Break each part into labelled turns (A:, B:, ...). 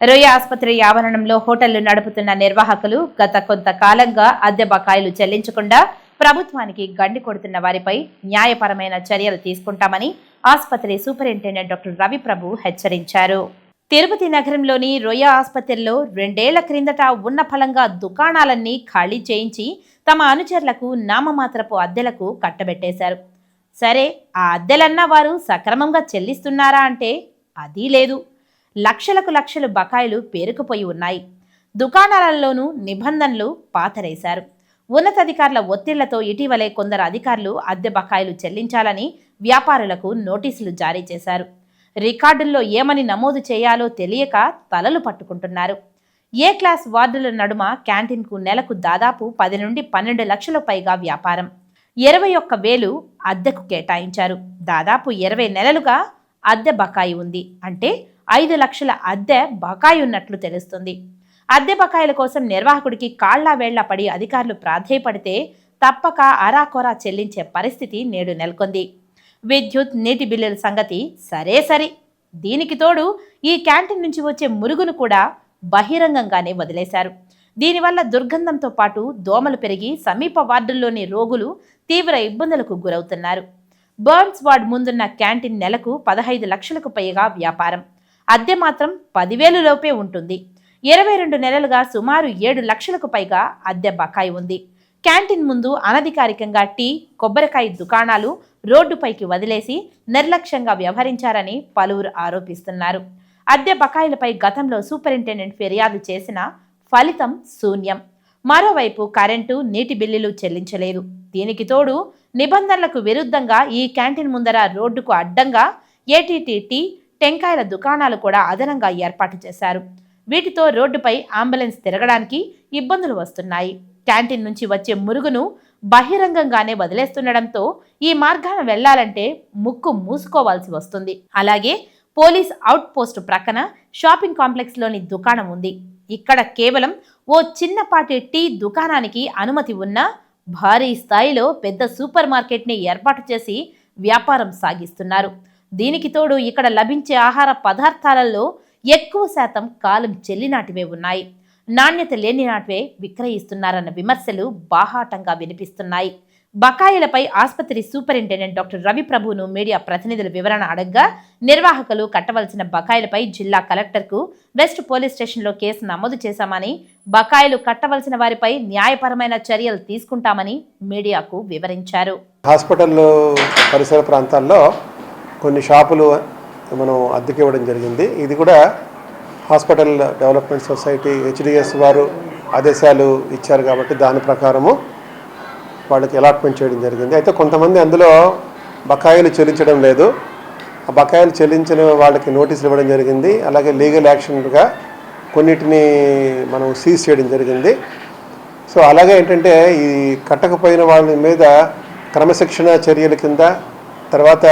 A: రొయ్య ఆసుపత్రి ఆవరణంలో హోటళ్ళు నడుపుతున్న నిర్వాహకులు గత కొంతకాలంగా అద్దె బకాయిలు చెల్లించకుండా ప్రభుత్వానికి గండి కొడుతున్న వారిపై న్యాయపరమైన చర్యలు తీసుకుంటామని ఆసుపత్రి సూపరింటెండెంట్ డాక్టర్ రవిప్రభు హెచ్చరించారు. తిరుపతి నగరంలోని రొయ్య ఆసుపత్రిలో రెండేళ్ళ క్రిందట ఉన్న ఫలంగా దుకాణాలన్నీ ఖాళీ చేయించి తమ అనుచరులకు నామమాత్రపు అద్దెలకు కట్టబెట్టేశారు. సరే ఆ అద్దెలన్నా వారు సక్రమంగా చెల్లిస్తున్నారా అంటే అదీ లేదు. లక్షలకు లక్షలు బకాయిలు పేరుకుపోయి ఉన్నాయి. దుకాణాలలోనూ నిబంధనలు పాతరేశారు. ఉన్నతాధికారుల ఒత్తిళ్ళతో ఇటీవలే కొందరు అధికారులు అద్దె బకాయిలు చెల్లించాలని వ్యాపారులకు నోటీసులు జారీ చేశారు. రికార్డుల్లో ఏమని నమోదు చేయాలో తెలియక తలలు పట్టుకుంటున్నారు. ఏ క్లాస్ వార్డుల నడుమ క్యాంటీన్కు నెలకు దాదాపు పది నుండి పన్నెండు లక్షల పైగా వ్యాపారం. ఇరవై ఒక్క వేలు అద్దెకు కేటాయించారు. దాదాపు ఇరవై నెలలుగా అద్దె బకాయి ఉంది. అంటే ఐదు లక్షల అద్దె బకాయి ఉన్నట్లు తెలుస్తుంది. అద్దె బకాయిల కోసం నిర్వాహకుడికి కాళ్ళా వేళ్ళ పడి అధికారులు ప్రాధేయపడితే తప్పక అరాకొరా చెల్లించే పరిస్థితి నేడు నెలకొంది. విద్యుత్ నీటి బిల్లుల సంగతి సరే సరి. దీనికి తోడు ఈ క్యాంటీన్ నుంచి వచ్చే మురుగును కూడా బహిరంగంగానే వదిలేశారు. దీనివల్ల దుర్గంధంతో పాటు దోమలు పెరిగి సమీప వార్డుల్లోని రోగులు తీవ్ర ఇబ్బందులకు గురవుతున్నారు. బర్న్స్ వార్డ్ ముందున్న క్యాంటీన్ నెలకు పదహైదు లక్షలకు పైగా వ్యాపారం. అద్దె మాత్రం పదివేలు లోపే ఉంటుంది. ఇరవై రెండు నెలలుగా సుమారు ఏడు లక్షలకు పైగా అద్దె బకాయి ఉంది. క్యాంటీన్ ముందు అనధికారికంగా టీ కొబ్బరికాయ దుకాణాలు రోడ్డుపైకి వదిలేసి నిర్లక్ష్యంగా వ్యవహరించారని పలువురు ఆరోపిస్తున్నారు. అద్దె బకాయిలపై గతంలో సూపరింటెండెంట్ ఫిర్యాదు చేసిన ఫలితం శూన్యం. మరోవైపు కరెంటు నీటి బిల్లులు చెల్లించలేదు. దీనికి తోడు నిబంధనలకు విరుద్ధంగా ఈ క్యాంటీన్ ముందర రోడ్డుకు అడ్డంగా ఏటీటీటీ టెంకాయల దుకాణాలు కూడా అదనంగా ఏర్పాటు చేశారు. వీటితో రోడ్డుపై అంబులెన్స్ తిరగడానికి ఇబ్బందులు వస్తున్నాయి. క్యాంటీన్ నుంచి వచ్చే మురుగును బహిరంగంగానే వదిలేస్తుండడంతో ఈ మార్గాన వెళ్ళాలంటే ముక్కు మూసుకోవాల్సి వస్తుంది. అలాగే పోలీస్ అవుట్ పోస్ట్ ప్రక్కన షాపింగ్ కాంప్లెక్స్లోని దుకాణం ఉంది. ఇక్కడ కేవలం ఓ చిన్నపాటి టీ దుకాణానికి అనుమతి ఉన్నా భారీ స్థాయిలో పెద్ద సూపర్ మార్కెట్ని ఏర్పాటు చేసి వ్యాపారం సాగిస్తున్నారు. దీనికి తోడు ఇక్కడ లభించే ఆహార పదార్థాలలో ఎక్కువ శాతం కాలం చెల్లినాటివే ఉన్నాయి. నాణ్యత లేని నాటివే విక్రయిస్తున్నారన్న విమర్శలు బాహాటంగా వినిపిస్తున్నాయి. బకాయిలపై ఆసుపత్రి సూపరింటెండెంట్ డాక్టర్ రవిప్రభును మీడియా ప్రతినిధుల వివరణ అడగ్గా నిర్వాహకులు కట్టవలసిన బకాయిలపై జిల్లా కలెక్టర్కు వెస్ట్ పోలీస్ స్టేషన్లో కేసు నమోదు చేశామని బకాయిలు కట్టవలసిన వారిపై న్యాయపరమైన చర్యలు తీసుకుంటామని మీడియాకు వివరించారు.
B: హాస్పిటల్ పరిసర ప్రాంతాల్లో కొన్ని షాపులు మనం అద్దెకి ఇవ్వడం జరిగింది. ఇది కూడా హాస్పిటల్ డెవలప్మెంట్ సొసైటీ హెచ్డిఎస్ వారు ఆదేశాలు ఇచ్చారు కాబట్టి దాని ప్రకారము వాళ్ళకి అలాట్మెంట్ చేయడం జరిగింది. అయితే కొంతమంది అందులో బకాయిలు చెల్లించడం లేదు. ఆ బకాయిలు చెల్లించిన వాళ్ళకి నోటీసులు ఇవ్వడం జరిగింది. అలాగే లీగల్ యాక్షన్గా కొన్నిటిని మనం సీజ్ చేయడం జరిగింది. సో అలాగే ఏంటంటే ఈ కట్టకపోయిన వాళ్ళ మీద క్రమశిక్షణ చర్యల కింద తర్వాత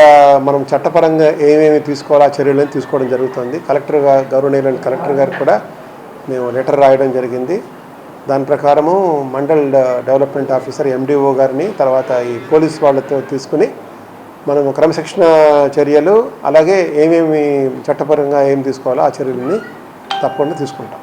B: మనం చట్టపరంగా ఏమేమి తీసుకోవాలో ఆ చర్యలను తీసుకోవడం జరుగుతుంది. కలెక్టర్ గారు గౌరవనీయులైన కలెక్టర్ గారు కూడా మేము లెటర్ రాయడం జరిగింది. దాని ప్రకారము మండల్ డెవలప్మెంట్ ఆఫీసర్ ఎండిఓ గారిని తర్వాత ఈ పోలీస్ వాళ్ళతో తీసుకుని మనం క్రమశిక్షణ చర్యలు అలాగే ఏమేమి చట్టపరంగా ఏం తీసుకోవాలో ఆ చర్యలని తప్పకుండా తీసుకుంటాం.